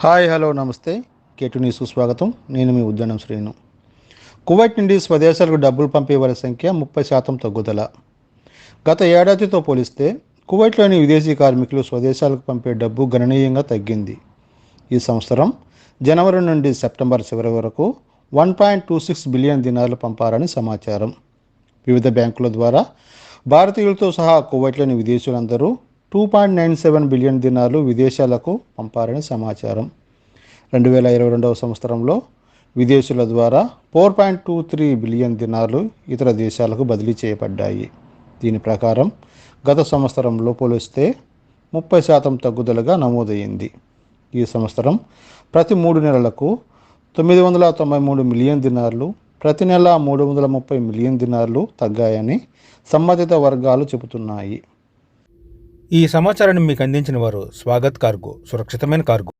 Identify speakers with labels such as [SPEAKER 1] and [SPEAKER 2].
[SPEAKER 1] Hi hello నమస్తే. కేటు న్యూస్కు స్వాగతం. నేను మీ ఉద్యానం శ్రీను. కువైట్ నుండి స్వదేశాలకు డబ్బులు పంపే వారి సంఖ్య ముప్పై శాతం తగ్గుదల. గత ఏడాదితో పోలిస్తే కువైట్లోని విదేశీ కార్మికులు స్వదేశాలకు పంపే డబ్బు గణనీయంగా తగ్గింది. ఈ సంవత్సరం జనవరి నుండి సెప్టెంబర్ చివరి వరకు one point two six billion దినాలు పంపారని సమాచారం. వివిధ బ్యాంకుల ద్వారా భారతీయులతో సహా కువైట్లోని విదేశీయులందరూ two point nine seven billion దినాలు విదేశాలకు పంపారని సమాచారం. రెండు వేల ఇరవై రెండవ సంవత్సరంలో విదేశీయుల ద్వారా four point two three billion దినాలు ఇతర దేశాలకు బదిలీ చేయబడ్డాయి. దీని ప్రకారం గత సంవత్సరంలో పోలిస్తే ముప్పై శాతం తగ్గుదలగా నమోదైంది. ఈ సంవత్సరం ప్రతి మూడు నెలలకు తొమ్మిది వందల తొంభై మూడు మిలియన్ దినార్లు ప్రతి నెల మూడు వందల ముప్పై మిలియన్ దినార్లు తగ్గాయని సంబంధిత వర్గాలు చెబుతున్నాయి.
[SPEAKER 2] ఈ సమాచారాన్ని మీకు అందించిన వారు స్వాగత్ కార్గో సురక్షితమైన కార్గో.